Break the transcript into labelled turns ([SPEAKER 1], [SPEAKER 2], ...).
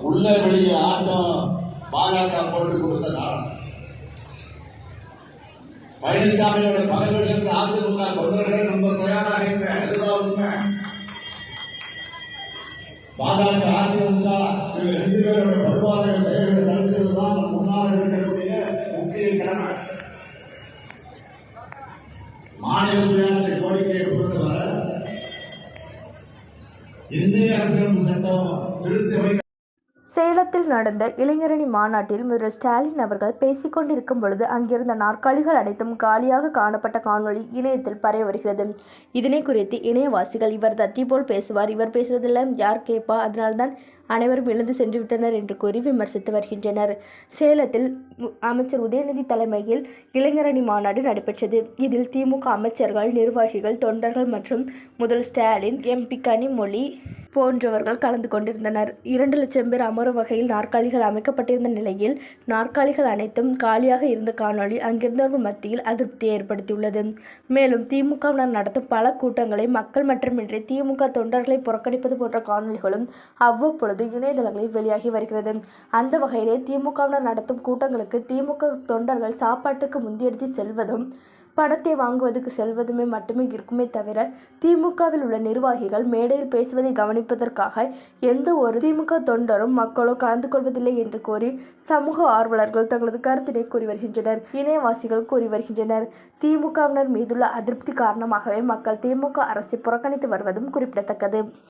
[SPEAKER 1] உள்ள வெளியே ஆட்டம் பாஜக போட்டு கொடுத்த காலம். பழனிசாமியோட பல வருஷத்துக்கு அதிமுக தொண்டர்களை நம்ம தயாராக இருக்க அதுதான் உண்மை? பாஜக அதிமுக ரெண்டு பேரோட படுவாத செயல்களை நடத்துவது தான் நம் முன்னால் இருக்கக்கூடிய முக்கிய கடமை. மாநில சுயாட்சி கோரிக்கையை பொறுத்தவரை இந்திய அரசியல் சட்டம் திருத்தி அமைக்க
[SPEAKER 2] சேலத்தில் நடந்த இளைஞரணி மாநாட்டில் முதல்வர் ஸ்டாலின் அவர்கள் பேசிக் கொண்டிருக்கும் பொழுது அங்கிருந்த நாற்காலிகள் அனைத்தும் காலியாக காணப்பட்ட காணொளி இணையத்தில் பரவி வருகிறது. இதனை குறித்து இணையவாசிகள் இவர் தத்தி போல் பேசுவார். இவர் பேசுவதெல்லாம் யார் கேட்பா? அதனால்தான் அனைவரும் எழுந்து சென்று விட்டனர் என்று கூறி விமர்சித்து வருகின்றனர். சேலத்தில் அமைச்சர் உதயநிதி தலைமையில் இளைஞரணி மாநாடு நடைபெற்றது. இதில் திமுக அமைச்சர்கள் நிர்வாகிகள் தொண்டர்கள் மற்றும் முதல் ஸ்டாலின் எம்பி கனிமொழி போன்றவர்கள் கலந்து கொண்டிருந்தனர். இரண்டு லட்சம் பேர் அமரும் வகையில் நாற்காலிகள் அமைக்கப்பட்டிருந்த நிலையில் நாற்காலிகள் அனைத்தும் காலியாக இருந்த காணொளி அங்கிருந்தவர்கள் மத்தியில் அதிருப்தியை ஏற்படுத்தியுள்ளது. மேலும் திமுகவினர் நடத்தும் பல கூட்டங்களை மக்கள் மட்டுமின்றி திமுக தொண்டர்களை புறக்கணிப்பது போன்ற காணொளிகளும் அவ்வப்பொழுது இணையதளங்களில் வெளியாகி வருகிறது. அந்த வகையிலே திமுகவினர் நடத்தும் கூட்டங்களுக்கு திமுக தொண்டர்கள் சாப்பாட்டுக்கு முந்தியடித்து செல்வதும் பணத்தை வாங்குவதற்கு செல்வதுமே மட்டுமே இருக்குமே தவிர திமுகவில் உள்ள நிர்வாகிகள் மேடையில் பேசுவதை கவனிப்பதற்காக எந்த ஒரு திமுக தொண்டரும் மக்களோ கலந்து கொள்வதில்லை என்று கூறி சமூக ஆர்வலர்கள் தங்களது கருத்தினை கூறி வருகின்றனர். இணையவாசிகள் கூறி வருகின்றனர். திமுகவினர் மீதுள்ள அதிருப்தி காரணமாகவே மக்கள் திமுக அரசை புறக்கணித்து வருவதும் குறிப்பிடத்தக்கது.